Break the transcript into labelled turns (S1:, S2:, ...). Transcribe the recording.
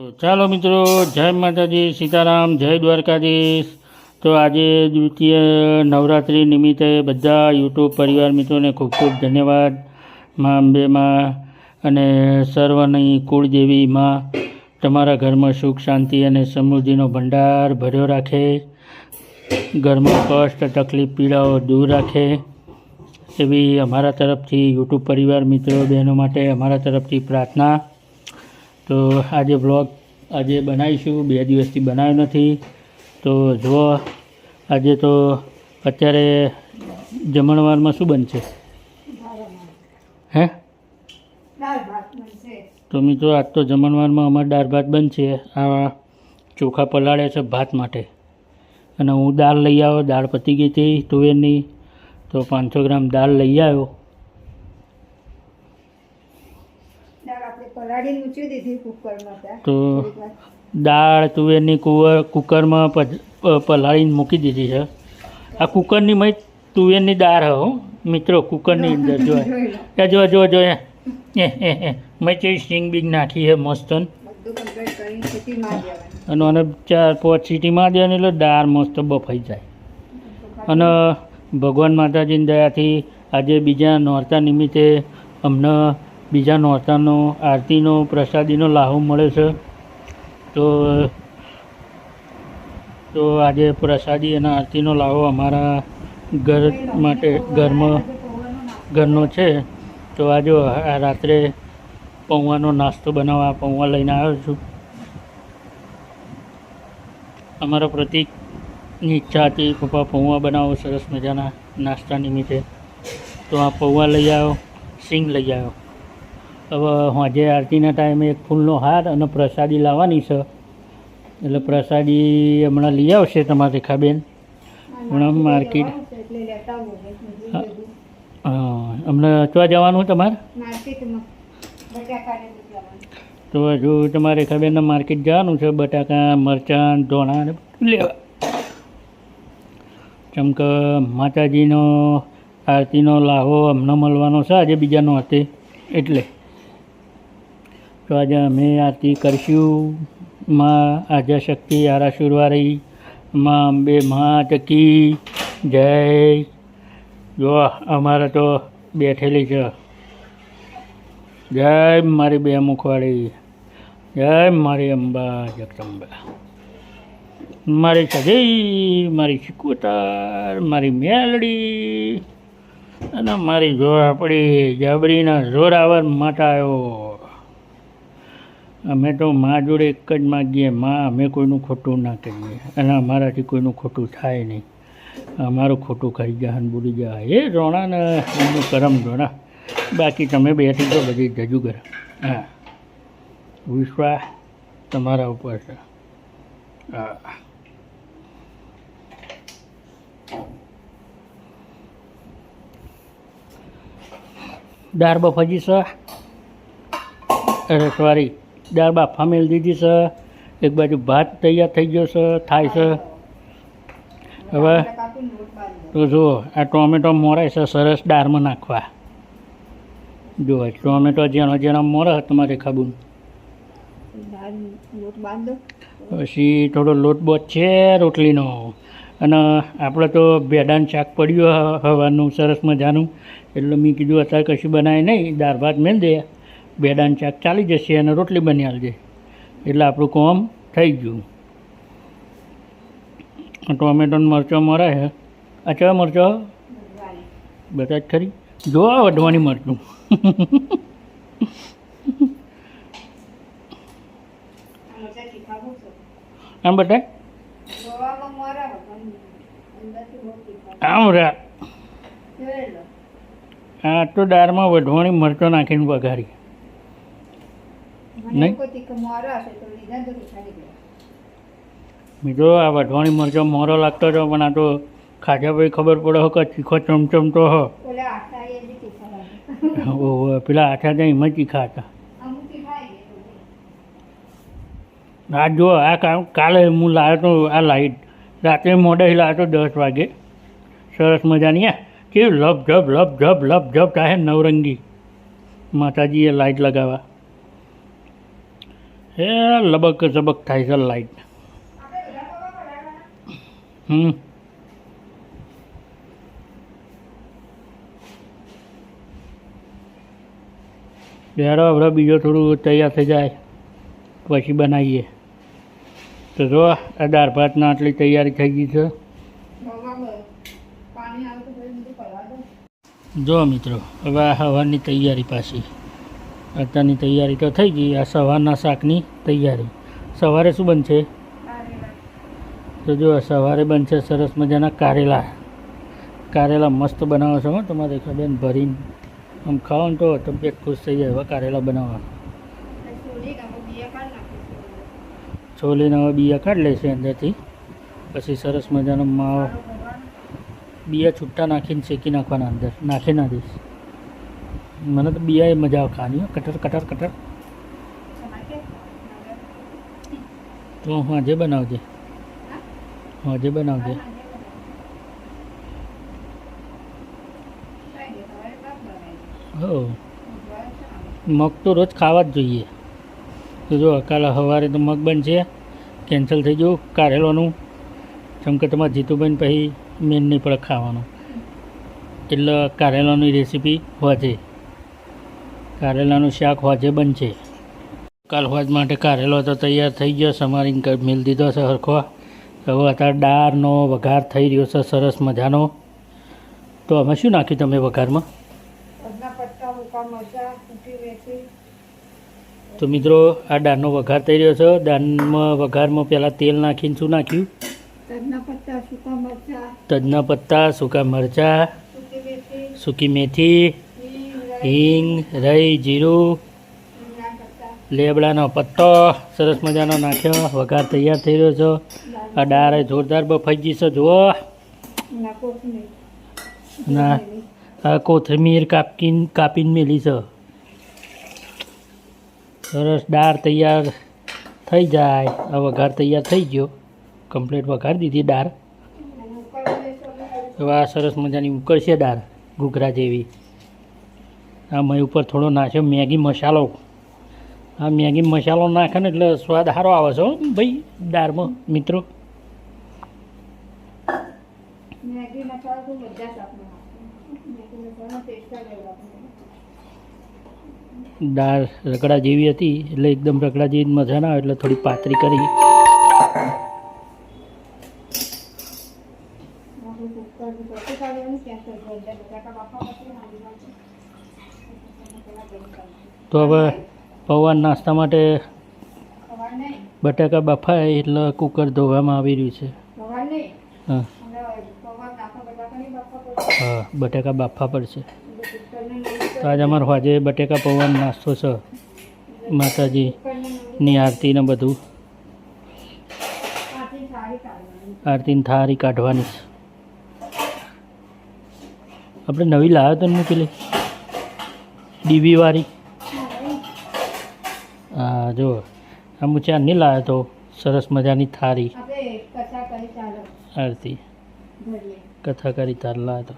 S1: ચાલો મિત્રો, જય માતાજી, સીતારામ, જય દ્વારકાધીશ. તો આજે દ્વિતીય નવરાત્રિ નિમિત્તે બધા યુટ્યુબ પરિવાર મિત્રોને ખૂબ ખૂબ ધન્યવાદ. મા અંબેમાં અને સર્વની કુળદેવી માં, તમારા ઘરમાં સુખ, શાંતિ અને સમૃદ્ધિનો ભંડાર ભર્યો રાખે. ઘરમાં કષ્ટ, તકલીફ, પીડાઓ દૂર રાખે. એવી અમારા તરફથી યુટ્યુબ પરિવાર મિત્રો બહેનો માટે અમારા તરફથી પ્રાર્થના તો આજે બ્લોગ આજે બનાવીશું. બે દિવસથી બનાવ્યો નથી. તો જુઓ આજે તો અત્યારે જમણવારમાં શું બનશે? હે? તો મિત્રો આજ તો જમણવારમાં અમારે દાળ ભાત બનશે. આ ચોખા પલાળે છે ભાત માટે. અને હું દાળ લઈ આવ્યો. દાળ પતી ગઈ હતી તુવેરની. તો પાંચસો ગ્રામ દાળ લઈ આવ્યો
S2: દાળ આપણે પલાળીને મૂકી દીધી કુકરમાં
S1: તો દાળ તુવેરની કુવર કુકરમાં પલાળીને મૂકી દીધી છે. આ કુકરની મય તુવેરની દાળ હો મિત્રો કુકરની અંદર જો જો જો જો એ. એ મેં તે સિંગ બીંગ નાખી છે મસ્ત
S2: બધું કમ્પ્લીટ કરીને સીટી મારી દેવાની
S1: અને આને ચાર પાંચ સીટી મારી દેવાની એટલે દાળ મસ્ત બફાઈ જાય. અને ભગવાન માતાજીની દયાથી આજે બીજા નોરતા નિમિત્તે અમને બીજા નોરતાનો, આરતીનો, પ્રસાદીનો લાહો મળે છે. તો તો આજે પ્રસાદી અને આરતીનો લાહો અમારા ઘર માટે, ઘરમાં, ઘરનો છે. તો આજે રાત્રે પૌવાનો નાસ્તો બનાવવા પૌવા લઈને આવ્યો છું. અમારા પ્રતિકની ઈચ્છા હતી પપ્પા પૌવા બનાવો સરસ મજાના નાસ્તા નિમિત્તે. તો આ પૌવા લઈ આવ્યો સિંગ લઈ આવ્યો હવે હોજે આરતીના ટાઈમે એક ફૂલનો હાર અને પ્રસાદી લાવવાની છે. એટલે પ્રસાદી હમણાં લઈ આવશે તમારે રેખાબેન. હમણાં માર્કેટ હા. હા, હમણાં ચવા જવાનું તમારે. તો હજુ તમારે રેખાબેનના માર્કેટ જવાનું છે. બટાકા મરચાં ધોણા ને લેવા. કેમ કે માતાજીનો આરતીનો લાહો હમણાં મળવાનો છે. આજે બીજાનો હતે. એટલે તો આજે અમે આરતી કરશું. માં આજા શક્તિ આરાસુરવારી. માં અંબે માત કી જય. જો અમારે તો બેઠેલી છે. જય મારી બે મુખવાળી. જય મારી અંબા જગદંબા. મારી સજઈ મારી શિકોતર મારી મેલડી અને મારી જોરાપડી જબરીના જોરાવર માટાયો અમે તો મા જોડે એક જ માગીએ, મા, અમે કોઈનું ખોટું ના કરીએ અને અમારાથી કોઈનું ખોટું થાય નહીં. અમારું ખોટું કરી જાય બોલી જાય એ રોણા ને એમનું કરમ રોણા. બાકી તમે બેઠી તો બધી જજુ કર. હા. વિશ્વાસ તમારા ઉપર છે. હા. દાળ બફાજી સર અરે સોરી દાળ બાફા મેળ દીધી છે. એક બાજુ ભાત તૈયાર થઈ ગયો છે, થાય છે. હવે તો જુઓ, આ ટોમેટો મોરાય છે, સરસ દાળમાં નાખવા. જુઓ ટોમેટો જેનો જેનો મોરે તમારે
S2: ખાબું.
S1: પછી થોડો લોટ બોટ છે રોટલીનો. અને આપણે તો ભેડાનું શાક પડ્યું હવાનું સરસ મજાનું. એટલે મેં કીધું, અત્યારે કશું બનાવે નહીં, દાળ ભાત મેળ દે. ભેડાનું શાક ચાલી જશે અને રોટલી બની આવજે એટલે આપણું કોમ થઈ ગયું. ટોમેટોને મરચો મરે છે આ ચા મરચો? બધા જ ખરી? જોવા વઢવાની મરચું.
S2: એમ છે.
S1: આમ રા. આ તો દાળમાં વઢવાણી મરચો નાખીને વઘારી
S2: મને
S1: નહીં?
S2: કોઈ તીખા મોરા હશે તો લીધા તો તીખા નીકળ્યા.
S1: મિત્રો આ વઢવાણી મરચો મોરો લાગતો હતો પણ આ તો ખાધા પછી ખબર પડે કે ચીખો ચમચમતો હો.
S2: તીખા
S1: પેલા આઠા ત્યાં એમાં ચીખા તીખા હતા.
S2: તીખા.
S1: આ જો આ કામ કાલે હું લાવ્યો તો આ લાઈટ. રાત્રે મોડે લાવ્યો તો દસ વાગે. સરસ મજાની આ કેવું લપ ઝપ લપ ઝપ લપ ઝપ ચાહે નવરંગી. માતાજીએ લાઈટ લગાવવા. એ લબક ઝબક થાય છે લાઈટ હમ. બેડો આપણે બીજો થોડું તૈયાર થઈ જાય પછી બનાવીએ. તો જો આ દાળ ભાતના આટલી તૈયારી થઈ ગઈ છે. જો મિત્રો હવે આ હવાની તૈયારી પાછી. અત્યારની તૈયારી તો થઈ ગઈ, આ સવારના શાકની તૈયારી. સવારે શું બનશે? તો જો સવારે બનશે સરસ મજાના કારેલા. કારેલા મસ્ત બનાવો છો તમારે બેન ભરીને. આમ ખાઓ ને તો તબિયત ખુશ થઈ જાય હવે કારેલા બનાવવા. છોલીને હવે બિયા કાઢી લેશે અંદરથી. પછી સરસ મજાનો માવો. બિયા છૂટા નાખીને શેકી નાખવાના અંદર. નાખી ના દઈશ મને તો બિયા મજા આવે ખાવાની હો. કટર કટર કટર.
S2: તમારે કે
S1: તો હું આજે બનાવજે. હું આજે બનાવજે. હો. મગ તો રોજ ખાવા જ જોઈએ. તો જો, કાલે સવારે તો મગ બનશે. કેન્સલ થઈ ગયું. કારેલોનું જેમ કે તમારે જીતુભાઈને પછી મેન નહીં પડે ખાવાનું. એટલે કારેલાની રેસીપી હોજે. કારેલાનું શાક હોજે બનશે. કાલ હોજ માટે કારેલો તો તૈયાર થઈ ગયો. સમારીને મિલ દીધો છે સરખો હવે અત્યારે દાળનો વઘાર થઈ રહ્યો છે સરસ મજાનો. તો અમે શું નાખ્યું તમે વઘારમાં? તો મિત્રો આ દાળનો વઘાર થઈ રહ્યો છે. દાળમાં વઘારમાં પહેલાં તેલ નાખીને શું નાખ્યું?
S2: તજના પત્તા સૂકા મરચાં.
S1: સૂકી
S2: મેથી હિંગ
S1: રહી જીરું લેબડાનો પત્તો સરસ મજાનો નાખ્યો. વઘાર તૈયાર થઈ રહ્યો છે. આ ડાળ જોરદાર બફાઈ ગઈ છે જુઓ.
S2: ના
S1: આ કોથમીર કાપકીન કાપીને મેલી છે. સરસ દાળ તૈયાર થઈ જાય. આ વઘાર તૈયાર થઈ ગયો. કમ્પ્લીટ વઘાર દીધી દાળ આ સરસ મજાની ઉકળશે દાળ ઘૂઘરા જેવી. આ મય ઉપર થોડો નાખ્યો મેગી મસાલો. આ મેગી મસાલો નાખે ને એટલે સ્વાદ સારો આવે છે હો. ભાઈ દાળમાં મિત્રો. દાળ રગડા જેવી હતી એટલે એકદમ રગડા જેવી મજા ના આવે એટલે થોડી પાતળી કરી. તો હવે પૌવા નાસ્તા માટે બટાકા બફાય એટલે કુકર ધોવામાં આવી રહ્યું છે હા. હા, બટાકા બાફા પડશે તો આજે અમારો આજે બટેકા પૌવાનો નાસ્તો છે, માતાજીની આરતી ને બધું. આરતીની થારી કાઢવાની છે આપણે નવી લાવ્યો તો ને મૂકેલી ડીબીવાળી હા જો આમ હું નહીં લાવે તો સરસ મજાની
S2: થારી
S1: આરતી. કથા કરી તાર લાવ્યો હતો